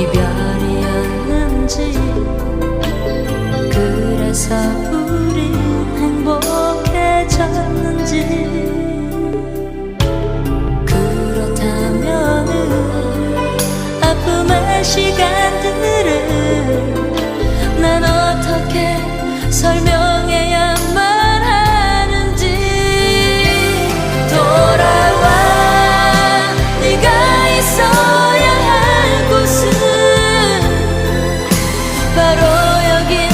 이별이었는지. 그래서 우리 행복해졌는지. 그렇다면 아픔의 시간들을 난 어떻게 설명 again.